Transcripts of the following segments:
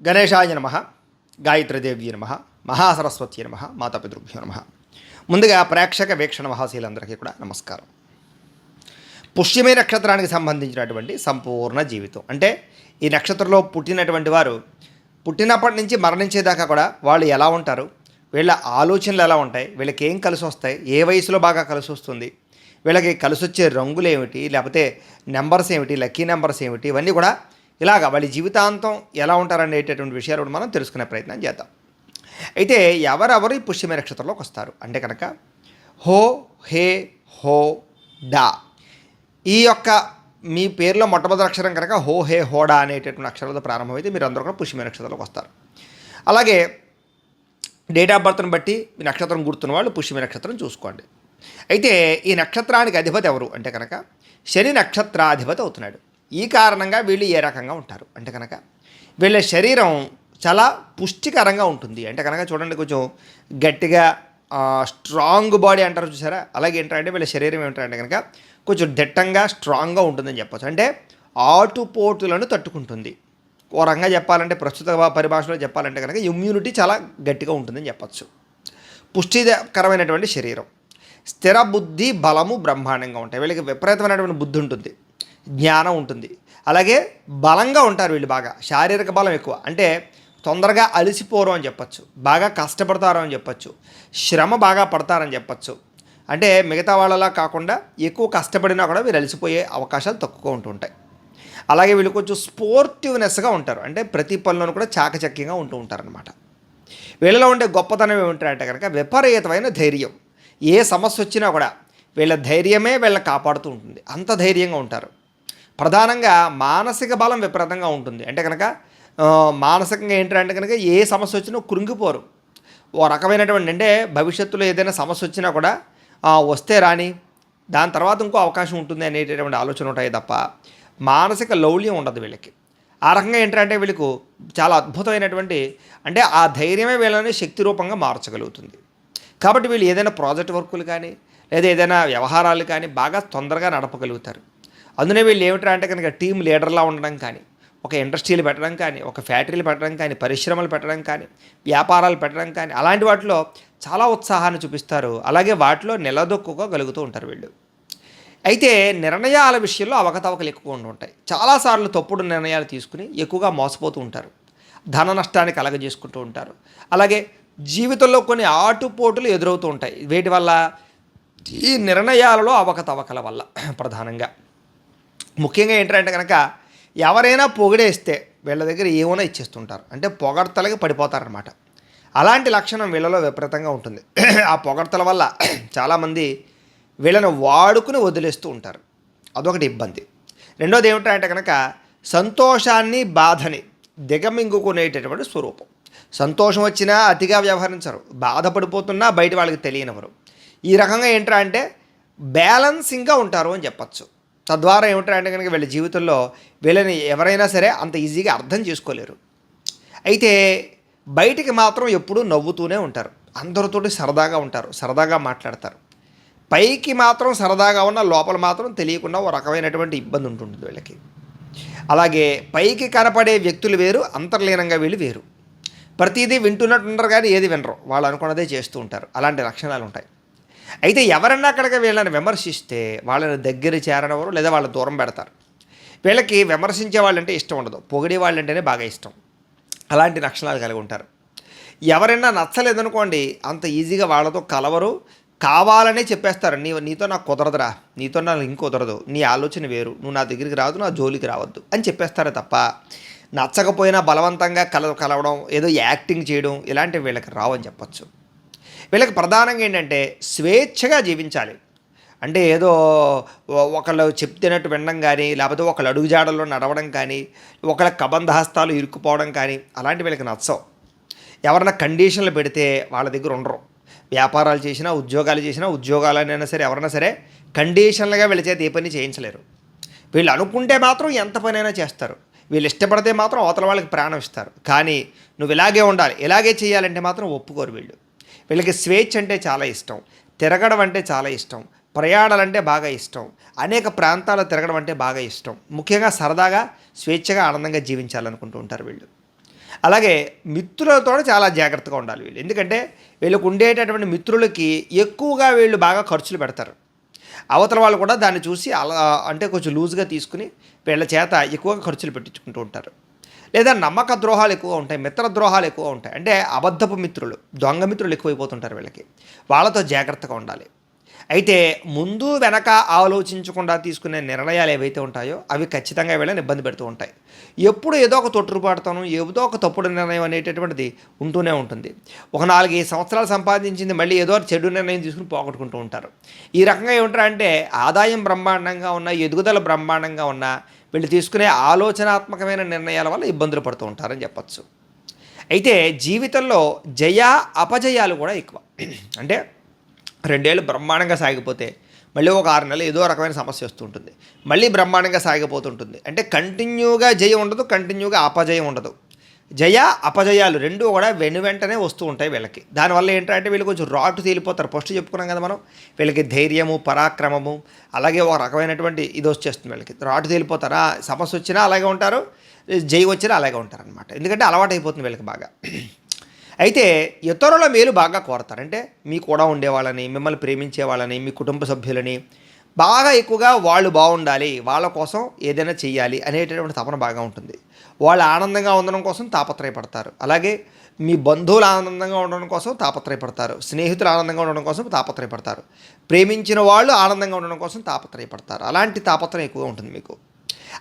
గణేశాయ నమ గాయత్రీదేవి నమ మహాసరస్వతి నమ మాతాపితృభ్యో నమ. ముందుగా ప్రేక్షక వీక్షణ మహాశీలందరికీ కూడా నమస్కారం. పుష్యమే నక్షత్రానికి సంబంధించినటువంటి సంపూర్ణ జీవితం. అంటే ఈ నక్షత్రంలో పుట్టినటువంటి వారు పుట్టినప్పటి నుంచి మరణించేదాకా కూడా వాళ్ళు ఎలా ఉంటారు? వీళ్ళ ఆలోచనలు ఎలా ఉంటాయి? వీళ్ళకి ఏం కలిసి వస్తాయి? ఏ వయసులో బాగా కలిసి వస్తుంది? వీళ్ళకి కలిసి వచ్చే రంగులు ఏమిటి? లేకపోతే నెంబర్స్ ఏమిటి? లక్కీ నెంబర్స్ ఏమిటి? ఇవన్నీ కూడా ఇలాగా వాళ్ళ జీవితాంతం ఎలా ఉంటారనేటటువంటి విషయాలు కూడా మనం తెలుసుకునే ప్రయత్నం చేద్దాం. అయితే ఎవరెవరు ఈ పుష్యమే నక్షత్రంలోకి వస్తారు? అంటే కనుక హో హే హో డా. ఈ యొక్క మీ పేరులో మొట్టమొదటి అక్షరం కనుక హో హే హోడా అనేటటువంటి అక్షరాలతో ప్రారంభమైతే మీరు అందరూ కూడా పుష్యమే నక్షత్రంలోకి వస్తారు. అలాగే డేట్ ఆఫ్ బర్త్ని బట్టి మీ నక్షత్రం గుర్తున్న వాళ్ళు పుష్యమి నక్షత్రం చూసుకోండి. అయితే ఈ నక్షత్రానికి అధిపతి ఎవరు? అంటే కనుక శని నక్షత్రాధిపతి అవుతున్నాడు. ఈ కారణంగా వీళ్ళు ఏ రకంగా ఉంటారు? అంటే కనుక వీళ్ళ శరీరం చాలా పుష్టికరంగా ఉంటుంది. అంటే కనుక చూడండి కొంచెం గట్టిగా స్ట్రాంగ్ బాడీ అంటారు చూసారా? అలాగే ఏంటంటే వీళ్ళ శరీరం ఏమిటంటే కనుక కొంచెం దిట్టంగా స్ట్రాంగ్గా ఉంటుందని చెప్పచ్చు. అంటే ఆటుపోటులను తట్టుకుంటుంది. ఓ రంగా చెప్పాలంటే ప్రస్తుత పరిభాషలో చెప్పాలంటే కనుక ఇమ్యూనిటీ చాలా గట్టిగా ఉంటుందని చెప్పచ్చు. పుష్టికరమైనటువంటి శరీరం. స్థిర బుద్ధి బలము బ్రహ్మాండంగా ఉంటాయి. వీళ్ళకి విపరీతమైనటువంటి బుద్ధి ఉంటుంది. జ్ఞానం ఉంటుంది. అలాగే బలంగా ఉంటారు వీళ్ళు బాగా. శారీరక బలం ఎక్కువ. అంటే తొందరగా అలసిపోరు అని చెప్పచ్చు. బాగా కష్టపడతారు అని చెప్పచ్చు. శ్రమ బాగా పడతారని చెప్పచ్చు. అంటే మిగతా వాళ్ళలా కాకుండా ఎక్కువ కష్టపడినా కూడా వీరు అలసిపోయే అవకాశాలు తక్కువగా ఉంటుంటాయి అలాగే వీళ్ళు కొంచెం స్పోర్టివ్నెస్గా ఉంటారు. అంటే ప్రతి పనిలోనూ కూడా చాకచక్యంగా ఉంటూ ఉంటారనమాట వీళ్ళలో ఉండే గొప్పతనం ఏమిటంటే కనుక విపరీతమైన ధైర్యం. ఏ సమస్య వచ్చినా కూడా వీళ్ళ ధైర్యమే వీళ్ళని కాపాడుతూ ఉంటుంది. అంత ధైర్యంగా ఉంటారు. ప్రధానంగా మానసిక బలం విపరీతంగా ఉంటుంది. అంటే కనుక మానసికంగా ఏంటంటే కనుక ఏ సమస్య వచ్చినా కృంగిపోరు. ఓ రకమైనటువంటి అంటే భవిష్యత్తులో ఏదైనా సమస్య వచ్చినా కూడా వస్తే రాని దాని తర్వాత ఇంకో అవకాశం ఉంటుంది అనేటటువంటి ఆలోచన ఉంటాయి తప్ప మానసిక లౌల్యం ఉండదు వీళ్ళకి. ఆ రకంగా ఏంటంటే వీళ్ళకు చాలా అద్భుతమైనటువంటి అంటే ఆ ధైర్యమే వీళ్ళని శక్తి రూపంగా మార్చగలుగుతుంది. కాబట్టి వీళ్ళు ఏదైనా ప్రాజెక్ట్ వర్కులు కానీ లేదా ఏదైనా వ్యవహారాలు కానీ బాగా తొందరగా నడపగలుగుతారు. అందునే వీళ్ళు ఏమిటంటే అంటే కనుక టీం లీడర్లా ఉండడం కానీ ఒక ఇండస్ట్రీలు పెట్టడం కానీ ఒక ఫ్యాక్టరీలు పెట్టడం కానీ పరిశ్రమలు పెట్టడం కానీ వ్యాపారాలు పెట్టడం కానీ అలాంటి వాటిలో చాలా ఉత్సాహాన్ని చూపిస్తారు. అలాగే వాటిలో నిలదొక్కుకోగలుగుతూ ఉంటారు వీళ్ళు. అయితే నిర్ణయాల విషయంలో అవకతవకలు ఎక్కువ ఉంటాయి. చాలాసార్లు తప్పుడు నిర్ణయాలు తీసుకుని ఎక్కువగా మోసపోతూ ఉంటారు. ధన నష్టాన్ని కలగజేసుకుంటూ ఉంటారు. అలాగే జీవితంలో కొన్ని ఆటుపోటులు ఎదురవుతూ ఉంటాయి. వీటి వల్ల ఈ నిర్ణయాలలో అవకతవకల వల్ల ప్రధానంగా. ముఖ్యంగా ఏంటంటే కనుక ఎవరైనా పొగిడేస్తే వీళ్ళ దగ్గర ఏమైనా ఇచ్చేస్తుంటారు. అంటే పొగడ్తలకి పడిపోతారనమాట అలాంటి లక్షణం వీళ్ళలో విపరీతంగా ఉంటుంది. ఆ పొగడ్తల వల్ల చాలామంది వీళ్ళని వాడుకుని వదిలేస్తూ ఉంటారు. అదొకటి ఇబ్బంది. రెండోది ఏమిటంటే కనుక సంతోషాన్ని బాధని దిగమింగుకునేటటువంటి స్వరూపం. సంతోషం వచ్చినా అతిగా వ్యవహరించరు. బాధపడిపోతున్నా బయట వాళ్ళకి తెలియనివ్వరు. ఈ రకంగా ఏంట్రా అంటే బ్యాలెన్సింగ్గా ఉంటారు అని చెప్పచ్చు. తద్వారా ఏమిటంటే కనుక వీళ్ళ జీవితంలో వీళ్ళని ఎవరైనా సరే అంత ఈజీగా అర్థం చేసుకోలేరు. అయితే బయటికి మాత్రం ఎప్పుడూ నవ్వుతూనే ఉంటారు. అందరితోటి సరదాగా ఉంటారు సరదాగా మాట్లాడతారు. పైకి మాత్రం సరదాగా ఉన్న లోపల మాత్రం తెలియకుండా ఒక రకమైనటువంటి ఇబ్బంది ఉంటుంది వీళ్ళకి. అలాగే పైకి కనపడే వ్యక్తులు వేరు అంతర్లీనంగా వీళ్ళు వేరు. ప్రతిదీ వింటున్నట్టు ఉండరు కానీ ఏది వినరు. వాళ్ళు అనుకున్నదే చేస్తూ ఉంటారు. అలాంటి లక్షణాలు ఉంటాయి అయితే ఎవరన్నా అక్కడికి వీళ్ళని విమర్శిస్తే వాళ్ళని దగ్గర చేరనవరు లేదా వాళ్ళ దూరం పెడతారు. వీళ్ళకి విమర్శించే వాళ్ళంటే ఇష్టం ఉండదు. పొగిడే వాళ్ళంటేనే బాగా ఇష్టం. అలాంటి లక్షణాలు కలిగి ఉంటారు. ఎవరైనా నచ్చలేదనుకోండి అంత ఈజీగా వాళ్ళతో కలవరు. కావాలనే చెప్పేస్తారు. నీ నీతో నాకు కుదరదురా. నీతో నాకు ఇంకొదరదు కుదరదు. నీ ఆలోచన వేరు. నువ్వు నా దగ్గరికి రావద్దు నా జోలికి రావద్దు అని చెప్పేస్తారే తప్ప నచ్చకపోయినా బలవంతంగా కల కలవడం ఏదో యాక్టింగ్ చేయడం ఇలాంటివి వీళ్ళకి రావని చెప్పచ్చు. వీళ్ళకి ప్రధానంగా ఏంటంటే స్వేచ్ఛగా జీవించాలి. అంటే ఏదో ఒకళ్ళు చెప్తున్నట్టు వినడం కానీ లేకపోతే ఒకళ్ళు అడుగుజాడల్లో నడవడం కానీ ఒకళ్ళ కబంధ హస్తాలు ఇరుక్కుపోవడం కానీ అలాంటి వీళ్ళకి నచ్చవు. ఎవరైనా కండిషన్లు పెడితే వాళ్ళ దగ్గర ఉండరు. వ్యాపారాలు చేసినా ఉద్యోగాలు చేసినా ఉద్యోగాలనైనా సరే ఎవరైనా సరే కండిషన్లుగా వీళ్ళ చేత ఏ పని చేయించలేరు. వీళ్ళు అనుకుంటే మాత్రం ఎంత పనైనా చేస్తారు. వీళ్ళు ఇష్టపడితే మాత్రం అవతల వాళ్ళకి ప్రాణం ఇస్తారు. కానీ నువ్వు ఇలాగే ఉండాలి ఇలాగే చేయాలంటే మాత్రం ఒప్పుకోరు వీళ్ళు. వీళ్ళకి స్వేచ్ఛ అంటే చాలా ఇష్టం తిరగడం అంటే చాలా ఇష్టం ప్రయాణాలంటే బాగా ఇష్టం అనేక ప్రాంతాలు తిరగడం అంటే బాగా ఇష్టం. ముఖ్యంగా సరదాగా స్వేచ్ఛగా ఆనందంగా జీవించాలనుకుంటూ ఉంటారు వీళ్ళు. అలాగే మిత్రులతో చాలా జాగ్రత్తగా ఉండాలి వీళ్ళు. ఎందుకంటే వీళ్ళకు ఉండేటటువంటి మిత్రులకి ఎక్కువగా వీళ్ళు బాగా ఖర్చులు పెడతారు. అవతల వాళ్ళు కూడా దాన్ని చూసి అలా అంటే కొంచెం లూజ్గా తీసుకుని వీళ్ళ చేత ఎక్కువగా ఖర్చులు పెట్టించుకుంటూ ఉంటారు. లేదా నమ్మక ద్రోహాలు ఎక్కువ ఉంటాయి మిత్ర ద్రోహాలు ఎక్కువ ఉంటాయి. అంటే అబద్ధపు మిత్రులు దొంగ మిత్రులు ఎక్కువైపోతుంటారు వీళ్ళకి. వాళ్ళతో జాగ్రత్తగా ఉండాలి. అయితే ముందు వెనక ఆలోచించకుండా తీసుకునే నిర్ణయాలు ఏవైతే ఉంటాయో అవి ఖచ్చితంగా వీళ్ళని ఇబ్బంది పెడుతూ ఉంటాయి. ఎప్పుడు ఏదో ఒక తొట్టుపాటుతాను ఏదో ఒక తప్పుడు నిర్ణయం అనేటటువంటిది ఉంటూనే ఉంటుంది. ఒక నాలుగైదు సంవత్సరాలు సంపాదించింది మళ్ళీ ఏదో ఒక చెడు నిర్ణయం తీసుకుని పోగొట్టుకుంటూ ఉంటారు. ఈ రకంగా ఏమిటారంటే ఆదాయం బ్రహ్మాండంగా ఉన్న ఎదుగుదల బ్రహ్మాండంగా ఉన్న వీళ్ళు తీసుకునే ఆలోచనాత్మకమైన నిర్ణయాల వల్ల ఇబ్బందులు పడుతూ ఉంటారని చెప్పచ్చు. అయితే జీవితంలో జయ అపజయాలు కూడా ఎక్కువ. అంటే రెండేళ్ళు బ్రహ్మాండంగా సాగిపోతే మళ్ళీ ఒక ఆరు నెలలు ఏదో రకమైన సమస్య వస్తుంటుంది మళ్ళీ బ్రహ్మాండంగా సాగిపోతుంటుంది అంటే కంటిన్యూగా జయం ఉండదు కంటిన్యూగా అపజయం ఉండదు. జయ అపజయాలు రెండు కూడా వెను వెంటనే వస్తూ ఉంటాయి వీళ్ళకి. దానివల్ల ఏంటంటే వీళ్ళు కొంచెం రాటు తేలిపోతారు. ఫస్ట్ చెప్పుకున్నాం కదా మనం వీళ్ళకి ధైర్యము పరాక్రమము అలాగే ఒక రకమైనటువంటి ఇది వచ్చేస్తుంది వీళ్ళకి. రాటు తేలిపోతారా? సమస్య వచ్చినా అలాగే ఉంటారు జై వచ్చినా అలాగే ఉంటారు అనమాట ఎందుకంటే అలవాటు అయిపోతుంది వీళ్ళకి బాగా. అయితే ఇతరుల మేలు బాగా కోరతారు. అంటే మీ కూడా ఉండేవాళ్ళని మిమ్మల్ని ప్రేమించే వాళ్ళని మీ కుటుంబ సభ్యులని బాగా ఎక్కువగా వాళ్ళు బాగుండాలి వాళ్ళ కోసం ఏదైనా చేయాలి అనేటటువంటి తపన బాగా ఉంటుంది. వాళ్ళు ఆనందంగా ఉండడం కోసం తాపత్రయపడతారు. అలాగే మీ బంధువులు ఆనందంగా ఉండడం కోసం తాపత్రయపడతారు. స్నేహితులు ఆనందంగా ఉండడం కోసం తాపత్రయపడతారు. ప్రేమించిన వాళ్ళు ఆనందంగా ఉండడం కోసం తాపత్రయపడతారు. అలాంటి తాపత్రయం ఎక్కువగా ఉంటుంది మీకు.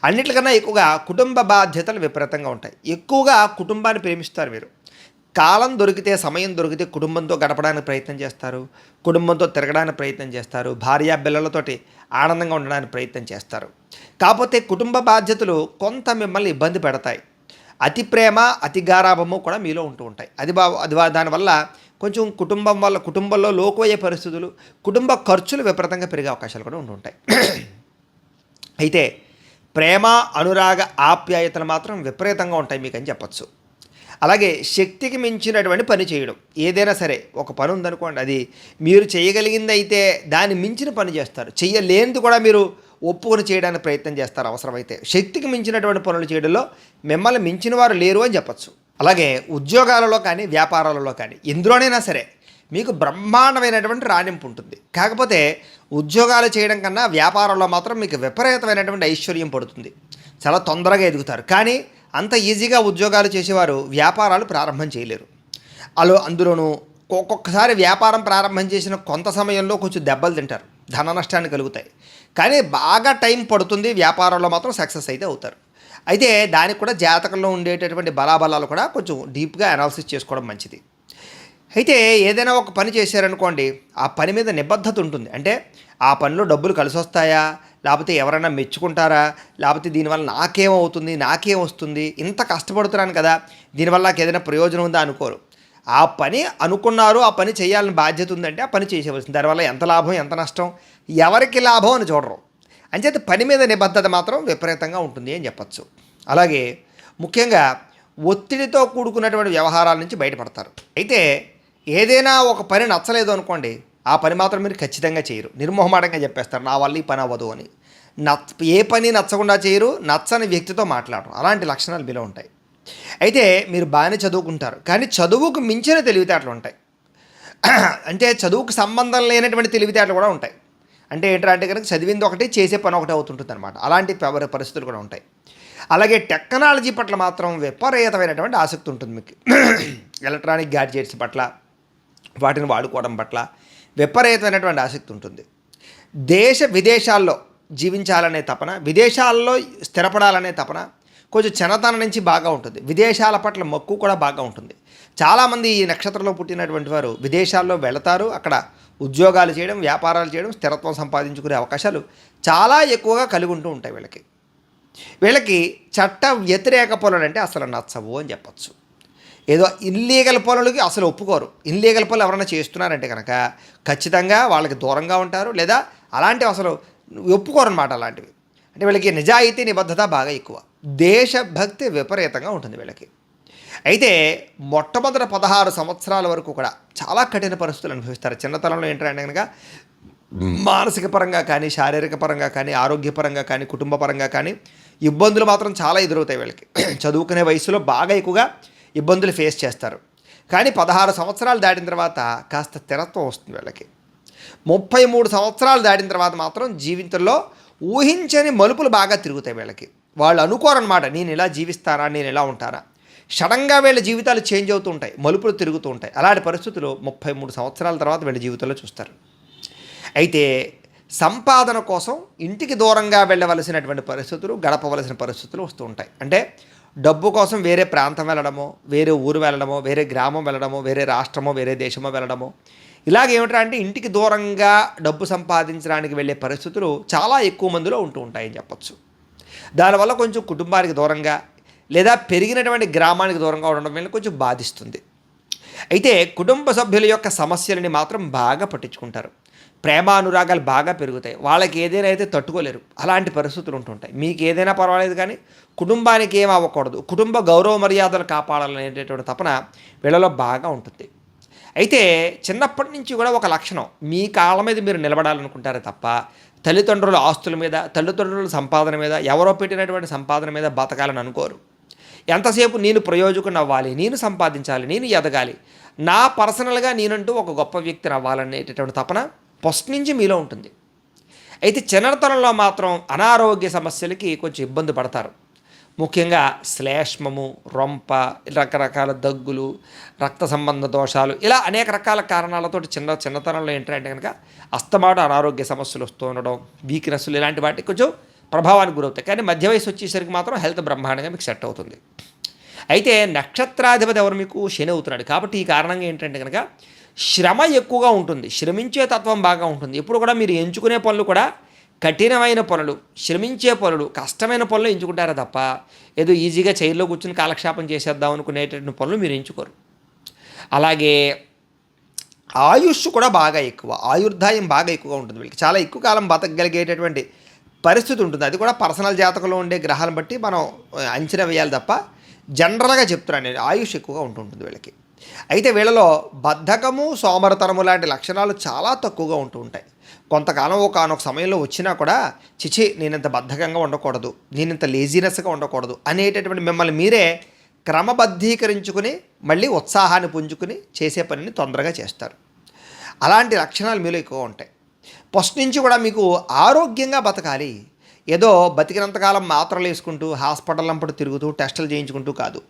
అన్నిటికన్నా ఎక్కువగా కుటుంబ బాధ్యతలు విపరీతంగా ఉంటాయి. ఎక్కువగా కుటుంబాన్ని ప్రేమిస్తారు మీరు. కాలం దొరికితే సమయం దొరికితే కుటుంబంతో గడపడానికి ప్రయత్నం చేస్తారు. కుటుంబంతో తిరగడానికి ప్రయత్నం చేస్తారు. భార్య పిల్లలతోటి ఆనందంగా ఉండడానికి ప్రయత్నం చేస్తారు. కాకపోతే కుటుంబ బాధ్యతలు కొంత మిమ్మల్ని ఇబ్బంది పెడతాయి. అతి ప్రేమ అతి గారాభము కూడా మీలో ఉంటూ ఉంటాయి. అది బా అది దానివల్ల కొంచెం కుటుంబం వల్ల కుటుంబంలో లోకవయ్యే పరిస్థితులు కుటుంబ ఖర్చులు విపరీతంగా పెరిగే అవకాశాలు కూడా ఉంటుంటాయి అయితే ప్రేమ అనురాగ ఆప్యాయతలు మాత్రం విపరీతంగా ఉంటాయి మీకు అని చెప్పచ్చు. అలాగే శక్తికి మించినటువంటి పని చేయడం. ఏదైనా సరే ఒక పని ఉందనుకోండి అది మీరు చేయగలిగింది అయితే దాన్ని మించిన పని చేస్తారు. చెయ్యలేనిది కూడా మీరు ఒప్పుకొని చేయడానికి ప్రయత్నం చేస్తారు అవసరమైతే. శక్తికి మించినటువంటి పనులు చేయడంలో మిమ్మల్ని మించిన వారు లేరు అని చెప్పచ్చు. అలాగే ఉద్యోగాలలో కానీ వ్యాపారాలలో కానీ ఎందులోనైనా సరే మీకు బ్రహ్మాండమైనటువంటి రాణింపు ఉంటుంది. కాకపోతే ఉద్యోగాలు చేయడం కన్నా వ్యాపారంలో మాత్రం మీకు విపరీతమైనటువంటి ఐశ్వర్యం పడుతుంది. చాలా తొందరగా ఎదుగుతారు. కానీ అంత ఈజీగా ఉద్యోగాలు చేసేవారు వ్యాపారాలు ప్రారంభం చేయలేరు. అలో అందులోనూ ఒక్కొక్కసారి వ్యాపారం ప్రారంభం చేసిన కొంత సమయంలో కొంచెం దెబ్బలు తింటారు. ధన నష్టాన్ని కలుగుతాయి. కానీ బాగా టైం పడుతుంది వ్యాపారంలో మాత్రం సక్సెస్ అయితే అవుతారు. అయితే దానికి కూడా జాతకంలో ఉండేటటువంటి బలాబలాలు కూడా కొంచెం డీప్గా అనాలిసిస్ చేసుకోవడం మంచిది. అయితే ఏదైనా ఒక పని చేశారనుకోండి ఆ పని మీద నిబద్ధత ఉంటుంది. అంటే ఆ పనిలో డబ్బులు కలిసి వస్తాయా లేకపోతే ఎవరైనా మెచ్చుకుంటారా? లేకపోతే దీనివల్ల నాకేమవుతుంది? నాకేం వస్తుంది ఇంత కష్టపడుతున్నాను కదా దీనివల్ల నాకు ఏదైనా ప్రయోజనం ఉందా అనుకోరు. ఆ పని అనుకున్నారు ఆ పని చేయాలని బాధ్యత ఉందంటే ఆ పని చేసేవలసింది దానివల్ల ఎంత లాభం ఎంత నష్టం? ఎవరికి లాభం అని చూడరు. అంచేత పని మీద నిబద్ధత మాత్రం విపరీతంగా ఉంటుంది అని చెప్పచ్చు. అలాగే ముఖ్యంగా ఒత్తిడితో కూడుకున్నటువంటి వ్యవహారాల నుంచి బయటపడతారు. అయితే ఏదైనా ఒక పని నచ్చలేదు అనుకోండి ఆ పని మాత్రం మీరు ఖచ్చితంగా చేయరు. నిర్మోహమాటంగా చెప్పేస్తారు నా వల్ల ఈ పని అవ్వదు అని. నచ్చ ఏ పని నచ్చకుండా చేయరు నచ్చని వ్యక్తితో మాట్లాడరు. అలాంటి లక్షణాలు మీలో ఉంటాయి. అయితే మీరు బాగానే చదువుకుంటారు కానీ చదువుకు మించిన తెలివితేటలు ఉంటాయి. అంటే చదువుకు సంబంధం లేనటువంటి తెలివితేటలు కూడా ఉంటాయి. అంటే ఏంటంటే కనుక చదివింది ఒకటి చేసే పని ఒకటి అవుతుంటుంది అనమాట అలాంటి పరిస్థితులు కూడా ఉంటాయి. అలాగే టెక్నాలజీ పట్ల మాత్రం విపరీతమైనటువంటి ఆసక్తి ఉంటుంది మీకు. ఎలక్ట్రానిక్ గ్యాడ్జెట్స్ పట్ల వాటిని వాడుకోవడం పట్ల విపరీతమైనటువంటి ఆసక్తి ఉంటుంది. దేశ విదేశాల్లో జీవించాలనే తపన విదేశాల్లో స్థిరపడాలనే తపన కొంచెం చిన్నతనం నుంచి బాగా ఉంటుంది. విదేశాల పట్ల మక్కువ కూడా బాగా ఉంటుంది. చాలామంది ఈ నక్షత్రంలో పుట్టినటువంటి వారు విదేశాల్లో వెళతారు. అక్కడ ఉద్యోగాలు చేయడం వ్యాపారాలు చేయడం స్థిరత్వం సంపాదించుకునే అవకాశాలు చాలా ఎక్కువగా కలిగి ఉంటూ ఉంటాయి వీళ్ళకి. వీళ్ళకి చట్ట వ్యతిరేక పనులు అంటే అసలు నచ్చవు అని చెప్పచ్చు. ఏదో ఇల్లీగల్ పనులకి అసలు ఒప్పుకోరు. ఇల్లీగల్ పనులు ఎవరైనా చేస్తున్నారంటే కనుక ఖచ్చితంగా వాళ్ళకి దూరంగా ఉంటారు లేదా అలాంటివి అసలు ఒప్పుకోరు అనమాట అలాంటివి. అంటే వీళ్ళకి నిజాయితీ నిబద్ధత బాగా ఎక్కువ. దేశభక్తి విపరీతంగా ఉంటుంది వీళ్ళకి. అయితే మొట్టమొదటి పదహారు సంవత్సరాల వరకు కూడా చాలా కఠిన పరిస్థితులు అనుభవిస్తారు. చిన్నతనంలో ఏంటంటే కనుక మానసిక పరంగా కానీ శారీరక పరంగా కానీ ఆరోగ్యపరంగా కానీ కుటుంబ పరంగా కానీ ఇబ్బందులు మాత్రం చాలా ఎదురవుతాయి వీళ్ళకి. చదువుకునే వయసులో బాగా ఎక్కువగా ఇబ్బందులు ఫేస్ చేస్తారు. కానీ పదహారు సంవత్సరాలు దాటిన తర్వాత కాస్త స్థిరత్వం వస్తుంది వీళ్ళకి. ముప్పై మూడు సంవత్సరాలు దాటిన తర్వాత మాత్రం జీవితంలో ఊహించని మలుపులు బాగా తిరుగుతాయి వీళ్ళకి. వాళ్ళు అనుకోరనమాట నేను ఇలా జీవిస్తానా నేను ఇలా ఉంటానా సడన్గా వీళ్ళ జీవితాలు చేంజ్ అవుతూ ఉంటాయి మలుపులు తిరుగుతూ ఉంటాయి. అలాంటి పరిస్థితులు ముప్పై మూడు సంవత్సరాల తర్వాత వీళ్ళ జీవితంలో చూస్తారు. అయితే సంపాదన కోసం ఇంటికి దూరంగా వెళ్ళవలసినటువంటి పరిస్థితులు గడపవలసిన పరిస్థితులు వస్తూ ఉంటాయి. అంటే డబ్బు కోసం వేరే ప్రాంతం వెళ్ళడమో వేరే ఊరు వెళ్ళడమో వేరే గ్రామం వెళ్ళడమో వేరే రాష్ట్రమో వేరే దేశమో వెళ్ళడమో. ఇలాగ అంటే ఇంటికి దూరంగా డబ్బు సంపాదించడానికి వెళ్ళే పరిస్థితులు చాలా ఎక్కువ మందిలో ఉంటూ ఉంటాయని చెప్పచ్చు. దానివల్ల కొంచెం కుటుంబానికి దూరంగా లేదా పెరిగినటువంటి గ్రామానికి దూరంగా ఉండడం వల్ల కొంచెం బాధిస్తుంది. అయితే కుటుంబ సభ్యుల యొక్క సమస్యలని మాత్రం బాగా పట్టించుకుంటారు. ప్రేమానురాగాలు బాగా పెరుగుతాయి. వాళ్ళకి ఏదైనా అయితే తట్టుకోలేరు. అలాంటి పరిస్థితులు ఉంటుంటాయి. మీకు ఏదైనా పర్వాలేదు కానీ కుటుంబానికి ఏం అవ్వకూడదు. కుటుంబ గౌరవ మర్యాదలు కాపాడాలనేటటువంటి తపన వీళ్ళలో బాగా ఉంటుంది. అయితే చిన్నప్పటి నుంచి కూడా ఒక లక్షణం. మీ కాళ్ళ మీద మీరు నిలబడాలనుకుంటారే తప్ప తల్లిదండ్రుల ఆస్తుల మీద తల్లిదండ్రుల సంపాదన మీద ఎవరో పెట్టినటువంటి సంపాదన మీద బతకాలని అనుకోరు. ఎంతసేపు నేను ప్రయోజకుని అవ్వాలి నేను సంపాదించాలి నేను ఎదగాలి నా పర్సనల్గా నేనంటూ ఒక గొప్ప వ్యక్తిని అవ్వాలనేటటువంటి తపన ఫస్ట్ నుంచి మీలో ఉంటుంది. అయితే చిన్నతనంలో మాత్రం అనారోగ్య సమస్యలకి కొంచెం ఇబ్బంది పడతారు. ముఖ్యంగా శ్లేష్మము రొంప రకరకాల దగ్గులు రక్త సంబంధ దోషాలు ఇలా అనేక రకాల కారణాలతో చిన్న చిన్నతనంలో ఏంటంటే కనుక అస్తమాట అనారోగ్య సమస్యలు వస్తూ ఉండడం వీక్నెస్లు ఇలాంటి వాటికి కొంచెం ప్రభావానికి గురవుతాయి. కానీ మధ్య వయసు వచ్చేసరికి మాత్రం హెల్త్ బ్రహ్మాండంగా మీకు సెట్ అవుతుంది. అయితే నక్షత్రాధిపతి ఎవరు మీకు? శని అవుతున్నాడు. కాబట్టి ఈ కారణంగా ఏంటంటే కనుక శ్రమ ఎక్కువగా ఉంటుంది శ్రమించే తత్వం బాగా ఉంటుంది. ఎప్పుడు కూడా మీరు ఎంచుకునే పనులు కూడా కఠినమైన పనులు శ్రమించే పనులు కష్టమైన పనులు ఎంచుకుంటారా తప్ప ఏదో ఈజీగా చైర్లో కూర్చుని కాలక్షేపం చేసేద్దాం అనుకునేటటువంటి పనులు మీరు ఎంచుకోరు. అలాగే ఆయుష్ కూడా బాగా ఎక్కువ ఆయుర్దాయం బాగా ఎక్కువగా ఉంటుంది వీళ్ళకి. చాలా ఎక్కువ కాలం బతకగలిగేటటువంటి పరిస్థితి ఉంటుంది. అది కూడా పర్సనల్ జాతకంలో ఉండే గ్రహాలను బట్టి మనం అంచనా వేయాలి తప్ప జనరల్గా చెప్తున్నాను నేను ఆయుష్ ఎక్కువగా ఉంటుంటుంది వీళ్ళకి. అయితే వీళ్ళలో బద్ధకము సోమరతనము లాంటి లక్షణాలు చాలా తక్కువగా ఉంటూ ఉంటాయి. కొంతకాలం ఒకనొక సమయంలో వచ్చినా కూడా చిచి నేనింత బద్ధకంగా ఉండకూడదు నేనింత లేజినెస్గా ఉండకూడదు అనేటటువంటి మిమ్మల్ని మీరే క్రమబద్ధీకరించుకుని మళ్ళీ ఉత్సాహాన్ని పుంజుకుని చేసే పనిని తొందరగా చేస్తారు. అలాంటి లక్షణాలు మీలో ఎక్కువ ఉంటాయి. ఫస్ట్ నుంచి కూడా మీకు ఆరోగ్యంగా బతకాలి. ఏదో బతికినంతకాలం మాత్రలు వేసుకుంటూ హాస్పిటల్ అంపడు తిరుగుతూ టెస్టులు చేయించుకుంటూ కాదు.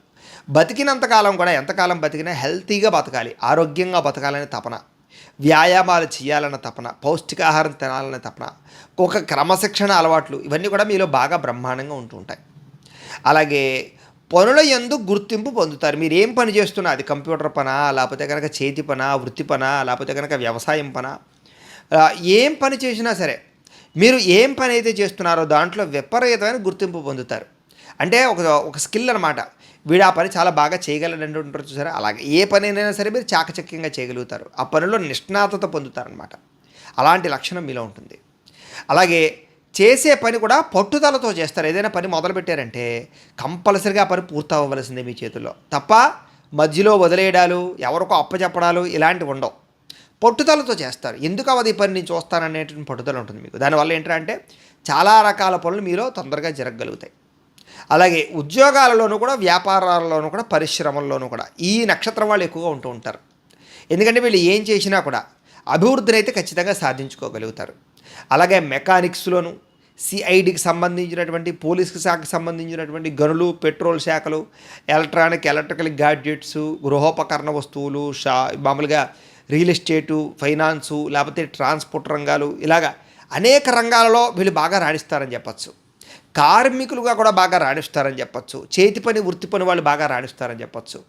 బతికినంతకాలం కూడా ఎంతకాలం బతికినా హెల్తీగా బతకాలి ఆరోగ్యంగా బతకాలనే తపన. వ్యాయామాలు చేయాలన్న తపన పౌష్టికాహారం తినాలనే తపన ఒక క్రమశిక్షణ అలవాట్లు ఇవన్నీ కూడా మీలో బాగా బ్రహ్మాండంగా ఉంటూ ఉంటాయి. అలాగే పనుల ఎందు గుర్తింపు పొందుతారు. మీరు ఏం పని చేస్తున్నా అది కంప్యూటర్ పనా లేకపోతే కనుక చేతి పనా వృత్తి పనా లేకపోతే కనుక వ్యవసాయం పనా? ఏం పని చేసినా సరే మీరు ఏం పని అయితే చేస్తున్నారో దాంట్లో విపరీతమైన గుర్తింపు పొందుతారు. అంటే ఒక ఒక స్కిల్ అనమాట వీడు ఆ పని చాలా బాగా చేయగలడంటూ ఉంటారు చూసారా? అలాగే ఏ పని అయినా సరే మీరు చాకచక్యంగా చేయగలుగుతారు. ఆ పనిలో నిష్ణాతత పొందుతారనమాట అలాంటి లక్షణం మీలో ఉంటుంది. అలాగే చేసే పని కూడా పట్టుదలతో చేస్తారు. ఏదైనా పని మొదలుపెట్టారంటే కంపల్సరిగా ఆ పని పూర్తవ్వవలసిందే మీ చేతుల్లో. తప్ప మధ్యలో వదిలేయడాలు ఎవరికో అప్పచెప్పడాలు ఇలాంటివి ఉండవు. పట్టుదలతో చేస్తారు. ఎందుకు అవది ఈ పని? నేను చూస్తాననేటువంటి పట్టుదల ఉంటుంది మీకు. దానివల్ల ఏంటంటే చాలా రకాల పనులు మీలో తొందరగా జరగగలుగుతాయి. అలాగే ఉద్యోగాలలోనూ కూడా వ్యాపారాలలోనూ కూడా పరిశ్రమల్లోనూ కూడా ఈ నక్షత్రం వాళ్ళు ఎక్కువగా ఉంటూ ఉంటారు. ఎందుకంటే వీళ్ళు ఏం చేసినా కూడా అభివృద్ధిని అయితే ఖచ్చితంగా సాధించుకోగలుగుతారు. అలాగే మెకానిక్స్లోను సిఐడికి సంబంధించినటువంటి పోలీస్కి శాఖకు సంబంధించినటువంటి గనులు పెట్రోల్ శాఖలు ఎలక్ట్రానిక్ ఎలక్ట్రికల్ గాడ్జెట్స్ గృహోపకరణ వస్తువులు షా మామూలుగా రియల్ ఎస్టేటు ఫైనాన్సు లేకపోతే ట్రాన్స్పోర్ట్ రంగాలు ఇలాగా అనేక రంగాలలో వీళ్ళు బాగా రాణిస్తారని చెప్పచ్చు. కార్మికులుగా కూడా బాగా రాణిస్తారని చెప్పచ్చు. చేతి పని వృత్తి పని వాళ్ళు బాగా రాణిస్తారని చెప్పచ్చు.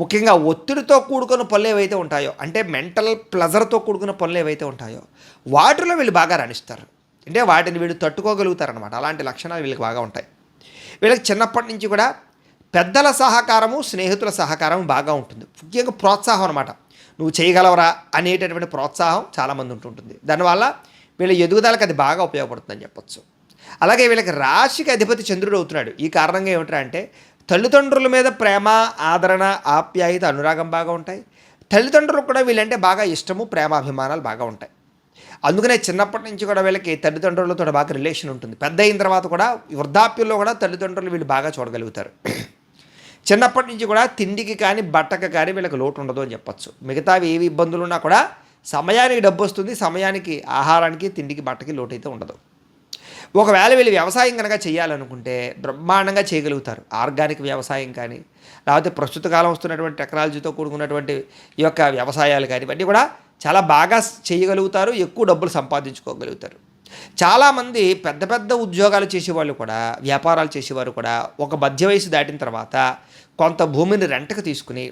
ముఖ్యంగా ఒత్తిడితో కూడుకున్న పనులు ఏవైతే ఉంటాయో అంటే మెంటల్ ప్లెజర్తో కూడుకున్న పనులు ఏవైతే ఉంటాయో వాటిలో వీళ్ళు బాగా రాణిస్తారు. అంటే వాటిని వీళ్ళు తట్టుకోగలుగుతారనమాట అలాంటి లక్షణాలు వీళ్ళకి బాగా ఉంటాయి. వీళ్ళకి చిన్నప్పటి నుంచి కూడా పెద్దల సహకారము స్నేహితుల సహకారం బాగా ఉంటుంది. ముఖ్యంగా ప్రోత్సాహం అనమాట నువ్వు చేయగలవరా అనేటటువంటి ప్రోత్సాహం చాలామంది ఉంటుంటుంది. దానివల్ల వీళ్ళ ఎదుగుదలకు అది బాగా ఉపయోగపడుతుందని చెప్పొచ్చు. అలాగే వీళ్ళకి రాశికి అధిపతి చంద్రుడు అవుతున్నాడు. ఈ కారణంగా ఏమిటంటే అంటే తల్లిదండ్రుల మీద ప్రేమ ఆదరణ ఆప్యాయత అనురాగం బాగా ఉంటాయి. తల్లిదండ్రులకు కూడా వీళ్ళంటే బాగా ఇష్టము ప్రేమాభిమానాలు బాగా ఉంటాయి. అందుకనే చిన్నప్పటి నుంచి కూడా వీళ్ళకి తల్లిదండ్రులతో బాగా రిలేషన్ ఉంటుంది. పెద్ద అయిన తర్వాత కూడా వృద్ధాప్యంలో కూడా తల్లిదండ్రులు వీళ్ళు బాగా చూడగలుగుతారు. చిన్నప్పటి నుంచి కూడా తిండికి కానీ బట్టకి కానీ వీళ్ళకి లోటు ఉండదు అని చెప్పచ్చు. మిగతావి ఏవి ఇబ్బందులు ఉన్నా కూడా సమయానికి డబ్బు వస్తుంది సమయానికి ఆహారానికి తిండికి బట్టకి లోటు అయితే ఉండదు. ఒకవేళ వీళ్ళు వ్యవసాయం కనుక చేయాలనుకుంటే బ్రహ్మాండంగా చేయగలుగుతారు. ఆర్గానిక్ వ్యవసాయం కానీ లేకపోతే ప్రస్తుత కాలం వస్తున్నటువంటి టెక్నాలజీతో కూడుకున్నటువంటి ఈ యొక్క వ్యవసాయాలు కానీ ఇవన్నీ కూడా చాలా బాగా చేయగలుగుతారు ఎక్కువ డబ్బులు సంపాదించుకోగలుగుతారు. చాలామంది పెద్ద పెద్ద ఉద్యోగాలు చేసేవాళ్ళు కూడా వ్యాపారాలు చేసేవారు కూడా ఒక మధ్య వయసు దాటిన తర్వాత కొంత భూమిని రెంట్కి తీసుకుని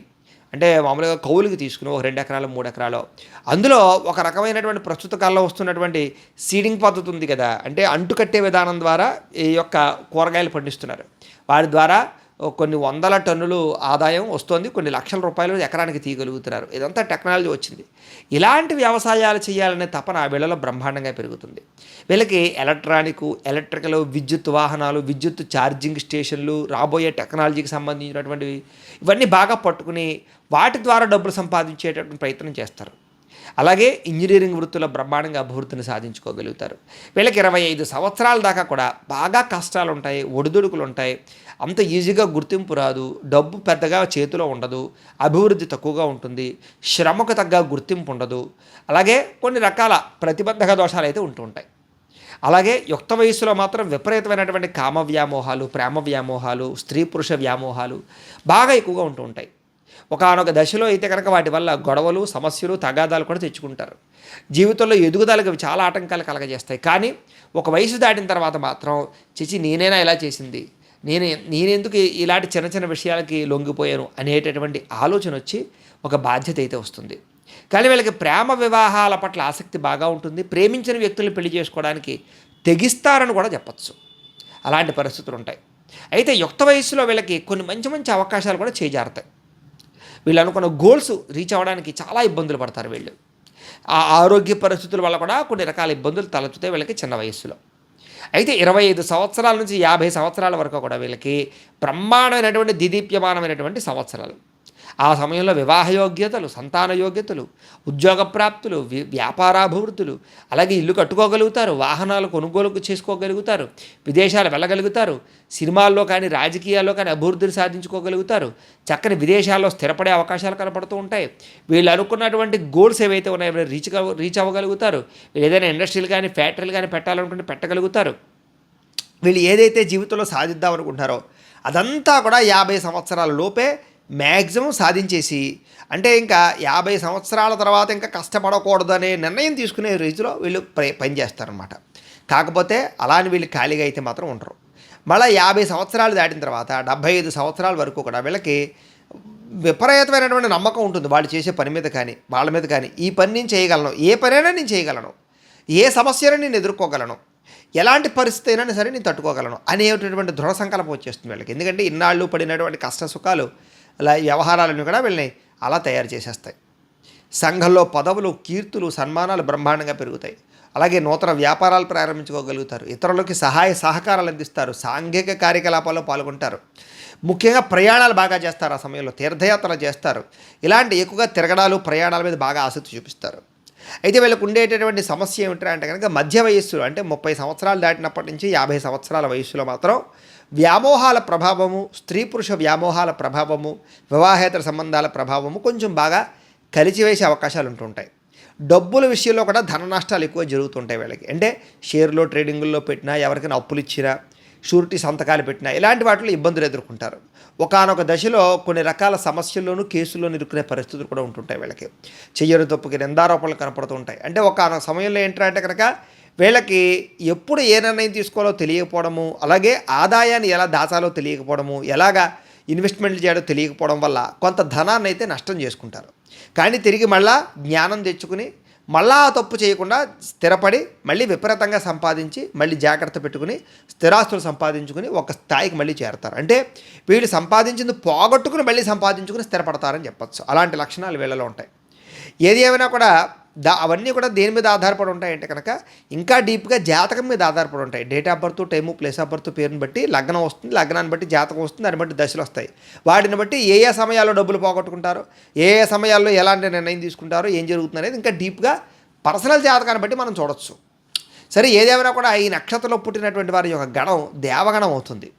అంటే మామూలుగా కౌలుకి తీసుకుని ఒక రెండు ఎకరాలు మూడు ఎకరాలు అందులో ఒక రకమైనటువంటి ప్రస్తుత కాలంలో వస్తున్నటువంటి సీడింగ్ పద్ధతి ఉంది కదా. అంటే అంటు కట్టే విధానం ద్వారా ఈ యొక్క కూరగాయలు పండిస్తున్నారు. వాటి ద్వారా కొన్ని వందల టన్నులు ఆదాయం వస్తుంది. కొన్ని లక్షల రూపాయలు ఎకరానికి తీయగలుగుతున్నారు. ఇదంతా టెక్నాలజీ వచ్చింది. ఇలాంటి వ్యవసాయాలు చేయాలనే తపన వీళ్ళలో బ్రహ్మాండంగా పెరుగుతుంది. వీళ్ళకి ఎలక్ట్రానిక్ ఎలక్ట్రికల్ విద్యుత్ వాహనాలు విద్యుత్ ఛార్జింగ్ స్టేషన్లు రాబోయే టెక్నాలజీకి సంబంధించినటువంటివి ఇవన్నీ బాగా పట్టుకుని వాటి ద్వారా డబ్బులు సంపాదించేటటువంటి ప్రయత్నం చేస్తారు. అలాగే ఇంజనీరింగ్ వృత్తుల బ్రహ్మాండంగా అభివృద్ధిని సాధించుకోగలుగుతారు. వీళ్ళకి ఇరవై ఐదు సంవత్సరాల దాకా కూడా బాగా కష్టాలు ఉంటాయి ఒడిదుడుకులు ఉంటాయి అంత ఈజీగా గుర్తింపు రాదు డబ్బు పెద్దగా చేతిలో ఉండదు అభివృద్ధి తక్కువగా ఉంటుంది శ్రమకు తగ్గ గుర్తింపు ఉండదు. అలాగే కొన్ని రకాల ప్రతిబద్ధక దోషాలు అయితే ఉంటూ ఉంటాయి. అలాగే యుక్త వయసులో మాత్రం విపరీతమైనటువంటి కామ వ్యామోహాలు ప్రేమ వ్యామోహాలు స్త్రీ పురుష వ్యామోహాలు బాగా ఎక్కువగా ఉంటూ ఉంటాయి. ఒకనొక దశలో అయితే కనుక వాటి వల్ల గొడవలు సమస్యలు తగాదాలు కూడా తెచ్చుకుంటారు. జీవితంలో ఎదుగుదలకు చాలా ఆటంకాలు కలగజేస్తాయి. కానీ ఒక వయసు దాటిన తర్వాత మాత్రం చిచి నేనైనా ఇలా చేసింది? నేను నేనెందుకు ఇలాంటి చిన్న చిన్న విషయాలకి లొంగిపోయాను? అనేటటువంటి ఆలోచన వచ్చి ఒక బాధ్యత అయితే వస్తుంది. కానీ వీళ్ళకి ప్రేమ వివాహాల పట్ల ఆసక్తి బాగా ఉంటుంది. ప్రేమించిన వ్యక్తులను పెళ్ళి చేసుకోవడానికి తెగిస్తారని కూడా చెప్పచ్చు. అలాంటి పరిస్థితులు ఉంటాయి. అయితే యుక్త వయసులో వీళ్ళకి కొన్ని మంచి మంచి అవకాశాలు కూడా చేజారుతాయి. వీళ్ళు అనుకున్న గోల్స్ రీచ్ అవ్వడానికి చాలా ఇబ్బందులు పడతారు వీళ్ళు. ఆ ఆరోగ్య పరిస్థితుల వల్ల కూడా కొన్ని రకాల ఇబ్బందులు తలచుతాయి వీళ్ళకి చిన్న వయస్సులో. అయితే ఇరవై ఐదు సంవత్సరాల నుంచి యాభై సంవత్సరాల వరకు కూడా వీళ్ళకి బ్రహ్మాండమైనటువంటి దిదీప్యమానమైనటువంటి సంవత్సరాలు. ఆ సమయంలో వివాహ యోగ్యతలు సంతాన యోగ్యతలు ఉద్యోగ ప్రాప్తులు వ్యాపారాభివృద్ధులు అలాగే ఇల్లు కట్టుకోగలుగుతారు వాహనాలు కొనుగోలు చేసుకోగలుగుతారు విదేశాలు వెళ్ళగలుగుతారు సినిమాల్లో కానీ రాజకీయాల్లో కానీ అభివృద్ధిని సాధించుకోగలుగుతారు. చక్కని విదేశాల్లో స్థిరపడే అవకాశాలు కనపడుతూ ఉంటాయి. వీళ్ళు అనుకున్నటువంటి గోల్స్ ఏవైతే ఉన్నాయో రీచ్ రీచ్ అవ్వగలుగుతారు. ఏదైనా ఇండస్ట్రీలు కానీ ఫ్యాక్టరీలు కానీ పెట్టాలనుకుంటే పెట్టగలుగుతారు. వీళ్ళు ఏదైతే జీవితంలో సాధిద్దాం అనుకుంటారో అదంతా కూడా యాభై సంవత్సరాల లోపే మ్యాక్సిమం సాధించేసి అంటే ఇంకా యాభై సంవత్సరాల తర్వాత ఇంకా కష్టపడకూడదనే నిర్ణయం తీసుకునే రీతిలో వీళ్ళు పని చేస్తారనమాట కాకపోతే అలాని వీళ్ళు ఖాళీగా అయితే మాత్రం ఉండరు. మళ్ళీ యాభై సంవత్సరాలు దాటిన తర్వాత డెబ్భై ఐదు సంవత్సరాల వరకు కూడా వీళ్ళకి విపరీతమైనటువంటి నమ్మకం ఉంటుంది. వాళ్ళు చేసే పని మీద కానీ వాళ్ళ మీద కానీ ఈ పని నేను చేయగలను ఏ పనైనా నేను చేయగలను ఏ సమస్యను నేను ఎదుర్కోగలను ఎలాంటి పరిస్థితి అయినా సరే నేను తట్టుకోగలను అనేటటువంటి దృఢ సంకల్పం వచ్చేస్తుంది వీళ్ళకి. ఎందుకంటే ఇన్నాళ్ళు పడినటువంటి కష్ట సుఖాలు అలా వ్యవహారాలను కూడా వీళ్ళని అలా తయారు చేసేస్తాయి. సంఘంలో పదవులు కీర్తులు సన్మానాలు బ్రహ్మాండంగా పెరుగుతాయి. అలాగే నూతన వ్యాపారాలు ప్రారంభించుకోగలుగుతారు. ఇతరులకి సహాయ సహకారాలు అందిస్తారు. సాంఘిక కార్యకలాపాల్లో పాల్గొంటారు. ముఖ్యంగా ప్రయాణాలు బాగా చేస్తారు. ఆ సమయంలో తీర్థయాత్రలు చేస్తారు. ఇలాంటి ఎక్కువగా తిరగడాలు ప్రయాణాల మీద బాగా ఆసక్తి చూపిస్తారు. అయితే వీళ్ళకు ఉండేటటువంటి సమస్య ఏమిటంటే కనుక మధ్య వయస్సులో అంటే ముప్పై సంవత్సరాలు దాటినప్పటి నుంచి యాభై సంవత్సరాల వయస్సులో మాత్రం వ్యామోహాల ప్రభావము స్త్రీ పురుష వ్యామోహాల ప్రభావము వివాహేతర సంబంధాల ప్రభావము కొంచెం బాగా కలిచివేసే అవకాశాలు ఉంటుంటాయి డబ్బుల విషయంలో కూడా ధన నష్టాలు ఎక్కువ జరుగుతుంటాయి వీళ్ళకి. అంటే షేర్లో ట్రేడింగుల్లో పెట్టినా ఎవరికైనా అప్పులు ఇచ్చినా షూరిటీ సంతకాలు పెట్టినా ఇలాంటి వాటిలో ఇబ్బందులు ఎదుర్కొంటారు. ఒకనొక దశలో కొన్ని రకాల సమస్యల్లోనూ కేసుల్లో ఇరుక్కునే పరిస్థితులు కూడా ఉంటుంటాయి వీళ్ళకి. చెయ్యని తప్పుకి నిందారోపణలు కనపడుతూ ఉంటాయి. అంటే ఒకనొక సమయంలో ఏంటంటే కనుక వీళ్ళకి ఎప్పుడు ఏ నిర్ణయం తీసుకోవాలో తెలియకపోవడము అలాగే ఆదాయాన్ని ఎలా దాచాలో తెలియకపోవడము ఎలాగా ఇన్వెస్ట్మెంట్లు చేయడం తెలియకపోవడం వల్ల కొంత ధనాన్ని అయితే నష్టం చేసుకుంటారు. కానీ తిరిగి మళ్ళా జ్ఞానం తెచ్చుకుని మళ్ళా తప్పు చేయకుండా స్థిరపడి మళ్ళీ విపరీతంగా సంపాదించి మళ్ళీ జాగ్రత్త పెట్టుకుని స్థిరాస్తులు సంపాదించుకుని ఒక స్థాయికి మళ్ళీ చేరతారు. అంటే వీళ్ళు సంపాదించింది పోగొట్టుకుని మళ్ళీ సంపాదించుకుని స్థిరపడతారని చెప్పచ్చు. అలాంటి లక్షణాలు వీళ్ళలో ఉంటాయి. ఏది ఏమైనా కూడా దా అవన్నీ కూడా దేని మీద ఆధారపడి ఉంటాయంటే కనుక ఇంకా డీప్గా జాతకం మీద ఆధారపడి ఉంటాయి. Date of birth time place of birth పేరుని బట్టి లగ్నం వస్తుంది. లగ్నాన్ని బట్టి జాతకం వస్తుంది. దాన్ని బట్టి దశలు వస్తాయి. వాటిని బట్టి ఏ ఏ సమయాల్లో డబ్బులు పోగొట్టుకుంటారో? ఏ ఏ సమయాల్లో ఎలాంటి నిర్ణయం తీసుకుంటారో? ఏం జరుగుతుంది అనేది ఇంకా డీప్గా పర్సనల్ జాతకాన్ని బట్టి మనం చూడొచ్చు. సరే ఏదేమైనా కూడా ఈ నక్షత్రంలో పుట్టినటువంటి వారి యొక్క గణం దేవగణం అవుతుంది.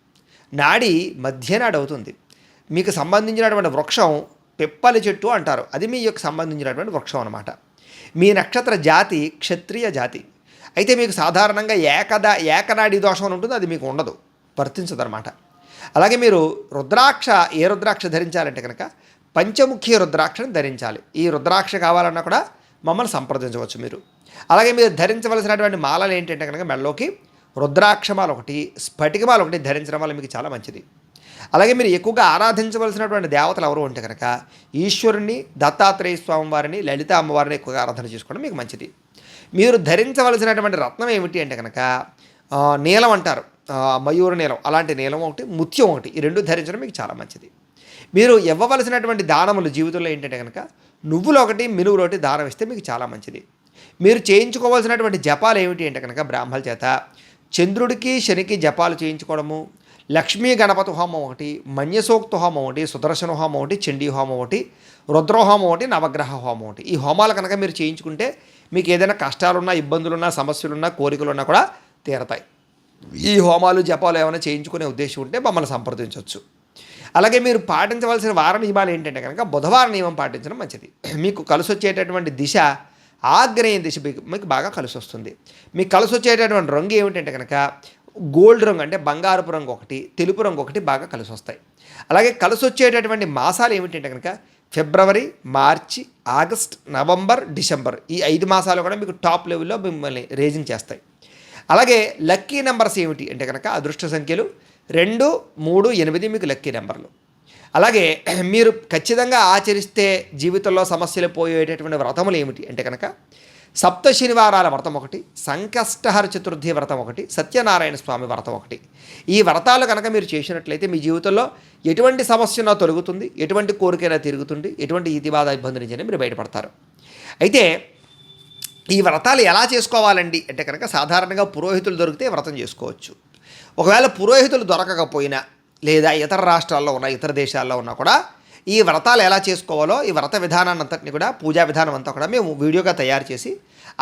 నాడి మధ్యనాడు అవుతుంది. మీకు సంబంధించినటువంటి వృక్షం పిప్పలి చెట్టు అంటారు. అది మీ యొక్క సంబంధించినటువంటి వృక్షం అనమాట మీ నక్షత్ర జాతి క్షత్రియ జాతి. అయితే మీకు సాధారణంగా ఏకద ఏకనాడి దోషం అని ఉంటుంది అది మీకు ఉండదు. వర్తించదనమాట అలాగే మీరు రుద్రాక్ష ఏ రుద్రాక్ష ధరించాలంటే కనుక పంచముఖి రుద్రాక్షను ధరించాలి. ఈ రుద్రాక్ష కావాలన్నా కూడా మమ్మల్ని సంప్రదించవచ్చు మీరు. అలాగే మీరు ధరించవలసినటువంటి మాలలు ఏంటంటే కనుక మెడలోకి రుద్రాక్షమాల ఒకటి స్ఫటికమాల ఒకటి ధరించడం వల్ల మీకు చాలా మంచిది. అలాగే మీరు ఎక్కువగా ఆరాధించవలసినటువంటి దేవతలు ఎవరు ఉంటే కనుక ఈశ్వరుని దత్తాత్రేయ స్వామి వారిని లలిత అమ్మవారిని ఎక్కువగా ఆరాధన చేసుకోవడం మీకు మంచిది. మీరు ధరించవలసినటువంటి రత్నం ఏమిటి అంటే కనుక నీలం అంటారు. మయూర నీలం. అలాంటి నీలం ఒకటి ముత్యం ఒకటి. ఈ రెండు ధరించడం మీకు చాలా మంచిది. మీరు ఇవ్వవలసినటువంటి దానములు జీవితంలో ఏంటంటే కనుక నువ్వులు ఒకటి మినువులు ఒకటి దానం ఇస్తే మీకు చాలా మంచిది. మీరు చేయించుకోవాల్సినటువంటి జపాలు ఏమిటి అంటే కనుక బ్రాహ్మల చేత చంద్రుడికి శనికి జపాలు చేయించుకోవడము లక్ష్మీ గణపతి హోమం ఒకటి మన్యసోక్త హోమం ఒకటి సుదర్శన హోమం ఒకటి చండీ హోమం ఒకటి రుద్రహోమం ఒకటి నవగ్రహ హోమం ఒకటి. ఈ హోమాలు కనుక మీరు చేయించుకుంటే మీకు ఏదైనా కష్టాలున్నా ఇబ్బందులున్నా సమస్యలున్నా కోరికలున్నా కూడా తీరతాయి. ఈ హోమాలు జపాలు ఏమైనా చేయించుకునే ఉద్దేశం ఉంటే మమ్మల్ని సంప్రదించవచ్చు. అలాగే మీరు పాటించవలసిన వార నియమాలు ఏంటంటే కనుక బుధవార నియమం పాటించడం మంచిది. మీకు కలిసి వచ్చేటటువంటి దిశ ఆగ్నేయ దిశ మీకు మీకు బాగా కలిసి వస్తుంది మీకు కలిసి వచ్చేటటువంటి రంగు ఏమిటంటే కనుక గోల్డ్ రంగు అంటే బంగారపు రంగు ఒకటి తెలుపు రంగు ఒకటి బాగా కలిసి వస్తాయి అలాగే కలిసి వచ్చేటటువంటి మాసాలు ఏమిటంటే కనుక February March August November December ఈ ఐదు మాసాలు కూడా మీకు టాప్ లెవెల్లో మిమ్మల్ని రేజింగ్ చేస్తాయి. అలాగే లక్కీ నెంబర్స్ ఏమిటి అంటే కనుక అదృష్ట సంఖ్యలు రెండు మూడు ఎనిమిది మీకు లక్కీ నెంబర్లు. అలాగే మీరు ఖచ్చితంగా ఆచరిస్తే జీవితంలో సమస్యలు పోయేటటువంటి వ్రతములు ఏమిటి అంటే కనుక సప్త శనివారాల వ్రతం ఒకటి సంకష్టహర చతుర్థి వ్రతం ఒకటి సత్యనారాయణ స్వామి వ్రతం ఒకటి. ఈ వ్రతాలు కనుక మీరు చేసినట్లయితే మీ జీవితంలో ఎటువంటి సమస్యనో తొలుగుతుంది ఎటువంటి కోరికైనా తిరుగుతుంది ఎటువంటి ఇతివాద ఇబ్బంది నుంచి మీరు బయటపడతారు. అయితే ఈ వ్రతాలు ఎలా చేసుకోవాలండి అంటే కనుక సాధారణంగా పురోహితులు దొరికితే వ్రతం చేసుకోవచ్చు. ఒకవేళ పురోహితులు దొరకకపోయినా లేదా ఇతర రాష్ట్రాల్లో ఉన్న ఇతర దేశాల్లో ఉన్నా కూడా ఈ వ్రతాలు ఎలా చేసుకోవాలో ఈ వ్రత విధానాన్ని అంతటిని కూడా పూజా విధానం అంతా కూడా మేము వీడియోగా తయారు చేసి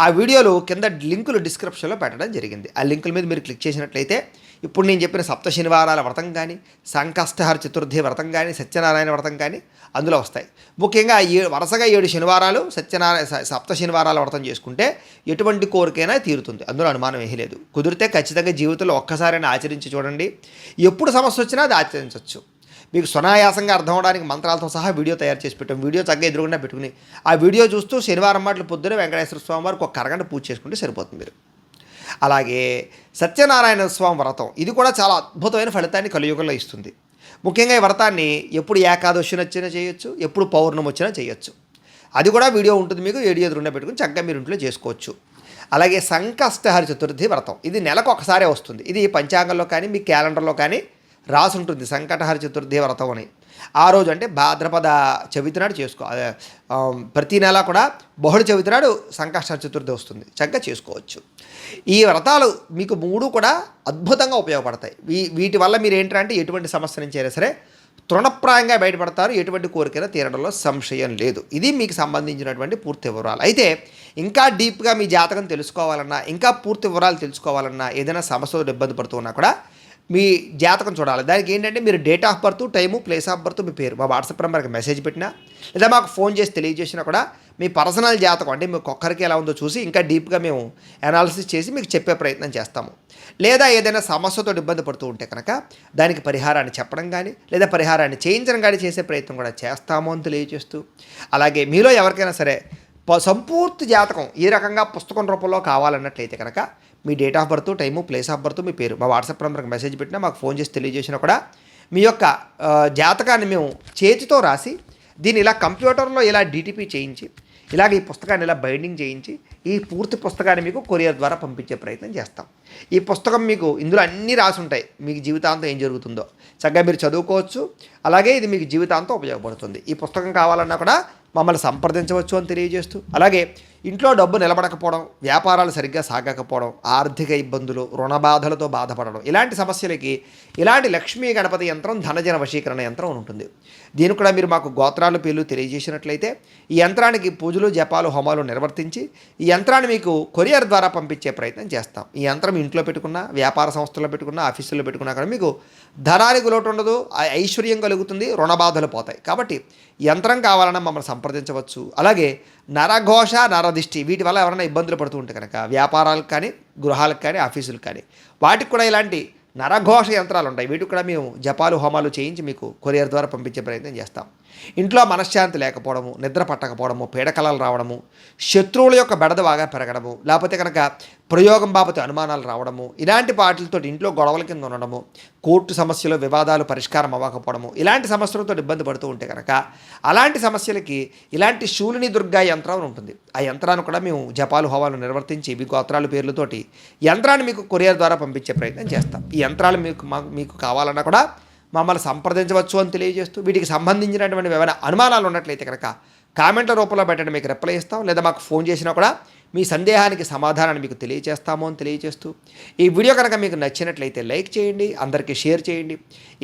ఆ వీడియోలు కింద లింకులు డిస్క్రిప్షన్లో పెట్టడం జరిగింది. ఆ లింకుల మీద మీరు క్లిక్ చేసినట్లయితే ఇప్పుడు నేను చెప్పిన సప్త శనివారాల వ్రతం కానీ సంకష్టహర చతుర్థి వ్రతం కానీ సత్యనారాయణ వ్రతం కానీ అందులో వస్తాయి. ముఖ్యంగా ఏ వరుసగా ఏడు శనివారాలు సత్యనారాయణ సప్త శనివారాల వ్రతం చేసుకుంటే ఎటువంటి కోరికైనా తీరుతుంది. అందులో అనుమానం ఏమీ లేదు. కుదిరితే ఖచ్చితంగా జీవితంలో ఒక్కసారైనా ఆచరించి చూడండి. ఎప్పుడు సమస్య వచ్చినా అది ఆచరించవచ్చు మీకు సునాయాసంగా అర్థం అవడానికి మంత్రాలతో సహా వీడియో తయారు చేసి పెట్టాం. వీడియో చక్కగా ఎదురుగుండా పెట్టుకుని ఆ వీడియో చూస్తూ శనివారం మాటలు పొద్దున వెంకటేశ్వర స్వామి వారికి ఒక కరగంట పూజ చేసుకుంటే సరిపోతుంది మీరు. అలాగే సత్యనారాయణ స్వామి వ్రతం ఇది కూడా చాలా అద్భుతమైన ఫలితాన్ని కలియుగంలో ఇస్తుంది. ముఖ్యంగా ఈ వ్రతాన్ని ఎప్పుడు ఏకాదశి వచ్చినా చేయొచ్చు ఎప్పుడు పౌర్ణమి వచ్చినా చేయొచ్చు. అది కూడా వీడియో ఉంటుంది మీకు వీడియో ఎదురుండా పెట్టుకుని చక్కగా మీరు ఇంట్లో చేసుకోవచ్చు. అలాగే సంకష్టహరి చతుర్థి వ్రతం ఇది నెలకు ఒకసారే వస్తుంది. ఇది పంచాంగంలో కానీ మీ క్యాలెండర్లో కానీ రాసి ఉంటుంది సంకటహర చతుర్థి వ్రతం అని. ఆ రోజు అంటే భాద్రపద చవితి నాడు చేసుకో ప్రతి నెల కూడా బహుళ చవితి నాడు సంకష్ట చతుర్థి వస్తుంది. చక్కగా చేసుకోవచ్చు. ఈ వ్రతాలు మీకు మూడు కూడా అద్భుతంగా ఉపయోగపడతాయి. వీ వీటి వల్ల మీరు ఏంటంటే ఎటువంటి సమస్య నుంచి అయినా సరే తృణప్రాయంగా బయటపడతారు. ఎటువంటి కోరికైనా తీరడంలో సంశయం లేదు. ఇది మీకు సంబంధించినటువంటి పూర్తి వివరాలు. అయితే ఇంకా డీప్గా మీ జాతకం తెలుసుకోవాలన్నా ఇంకా పూర్తి వివరాలు తెలుసుకోవాలన్నా ఏదైనా సమస్యతో ఇబ్బంది పడుతున్నా కూడా మీ జాతకం చూడాలి. దానికి ఏంటంటే మీరు date of birth time place of birth మీ పేరు. మా వాట్సాప్ నెంబర్కి మెసేజ్ పెట్టినా లేదా మాకు ఫోన్ చేసి తెలియజేసినా కూడా మీ పర్సనల్ జాతకం అంటే మీకు ఒక్కరికి ఎలా ఉందో చూసి ఇంకా డీప్గా మేము అనాలిసిస్ చేసి మీకు చెప్పే ప్రయత్నం చేస్తాము. లేదా ఏదైనా సమస్యతో ఇబ్బంది పడుతూ ఉంటే కనుక దానికి పరిహారాన్ని చెప్పడం కానీ లేదా పరిహారాన్ని చేయించడం కానీ చేసే ప్రయత్నం కూడా చేస్తాము అని తెలియజేస్తూ. అలాగే మీలో ఎవరికైనా సరే ప- సంపూర్తి జాతకం ఈ రకంగా పుస్తకం రూపంలో కావాలన్నట్లయితే కనుక మీ date of birth time place of birth మీ పేరు. మా వాట్సాప్ నెంబర్కి మెసేజ్ పెట్టినా మాకు ఫోన్ చేసి తెలియజేసినా కూడా మీ యొక్క జాతకాన్ని మేము చేతితో రాసి దీన్ని ఇలా కంప్యూటర్లో ఇలా డిటిపి చేయించి ఇలాగ ఈ పుస్తకాన్ని ఇలా బైండింగ్ చేయించి ఈ పూర్తి పుస్తకాన్ని మీకు కొరియర్ ద్వారా పంపించే ప్రయత్నం చేస్తాం. ఈ పుస్తకం మీకు ఇందులో అన్నీ రాసి ఉంటాయి. మీకు జీవితాంతం ఏం జరుగుతుందో. చక్కగా మీరు చదువుకోవచ్చు. అలాగే ఇది మీకు జీవితాంతం ఉపయోగపడుతుంది. ఈ పుస్తకం కావాలన్నా కూడా మమ్మల్ని సంప్రదించవచ్చు అని తెలియజేస్తూ అలాగే ఇంట్లో డబ్బు నిలబడకపోవడం వ్యాపారాలు సరిగ్గా సాగకపోవడం ఆర్థిక ఇబ్బందులు రుణ బాధలతో బాధపడడం ఇలాంటి సమస్యలకి ఇలాంటి లక్ష్మీ గణపతి యంత్రం ధనజన వశీకరణ యంత్రం ఉంటుంది. దీని కూడా మీరు మాకు గోత్రాలు పేర్లు తెలియజేసినట్లయితే ఈ యంత్రానికి పూజలు జపాలు హోమాలు నిర్వర్తించి ఈ యంత్రాన్ని మీకు కొరియర్ ద్వారా పంపించే ప్రయత్నం చేస్తాం. ఈ యంత్రం ఇంట్లో పెట్టుకున్నా వ్యాపార సంస్థల్లో పెట్టుకున్నా ఆఫీసుల్లో పెట్టుకున్నా కానీ మీకు ధనానికి లోటు ఉండదు ఐశ్వర్యం కలుగుతుంది రుణ బాధలు పోతాయి. కాబట్టి యంత్రం కావాలన్నా మమ్మల్ని సంప్రదించవచ్చు. అలాగే నరఘోష నరదిష్టి వీటి వల్ల ఎవరైనా ఇబ్బందులు పడుతూ ఉంటే కనుక వ్యాపారాలకు కానీ గృహాలకు కానీ ఆఫీసులకు కానీ వాటికి కూడా ఇలాంటి నరఘోష యంత్రాలు ఉంటాయి. వీటికి కూడా మేము జపాలు హోమాలు చేయించి మీకు కొరియర్ ద్వారా పంపించే ప్రయత్నం చేస్తాం. ఇంట్లో మనశ్శాంతి లేకపోవడము నిద్ర పట్టకపోవడము పీడకలలు రావడము శత్రువుల యొక్క బెడద బాగా పెరగడము లేకపోతే కనుక ప్రయోగం బాబతి అనుమానాలు రావడము ఇలాంటి వాటితో ఇంట్లో గొడవల కింద ఉండడము కోర్టు సమస్యలు వివాదాలు పరిష్కారం అవ్వకపోవడము ఇలాంటి సమస్యలతో ఇబ్బంది పడుతూ ఉంటే కనుక అలాంటి సమస్యలకి ఇలాంటి శూలిని దుర్గా యంత్రం ఉంటుంది. ఆ యంత్రాన్ని కూడా మేము జపాలు హోవాలు నిర్వర్తించి మీ గోత్రాలు పేర్లతోటి యంత్రాన్ని మీకు కొరియర్ ద్వారా పంపించే ప్రయత్నం చేస్తాం. ఈ యంత్రాలు మీకు మాకు మీకు కావాలన్నా కూడా మమ్మల్ని సంప్రదించవచ్చు అని తెలియజేస్తూ వీటికి సంబంధించినటువంటి ఏమైనా అనుమానాలు ఉన్నట్లయితే కనుక కామెంట్ల రూపంలో పెట్టండి మీకు రిప్లై ఇస్తాం. లేదా మాకు ఫోన్ చేసినా కూడా మీ సందేహానికి సమాధానాన్ని మీకు తెలియజేస్తాము అని తెలియజేస్తూ. ఈ వీడియో కనుక మీకు నచ్చినట్లయితే లైక్ చేయండి అందరికీ షేర్ చేయండి.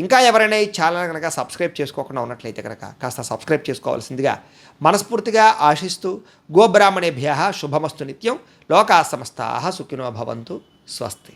ఇంకా ఎవరైనా ఈ ఛానల్ కనుక సబ్స్క్రైబ్ చేసుకోకుండా ఉన్నట్లయితే కనుక కాస్త సబ్స్క్రైబ్ చేసుకోవాల్సిందిగా మనస్ఫూర్తిగా ఆశిస్తూ గోబ్రాహ్మణేభ్య శుభమస్తు నిత్యం. లోకా సమస్తా సుఖినో భవంతు. స్వస్తి.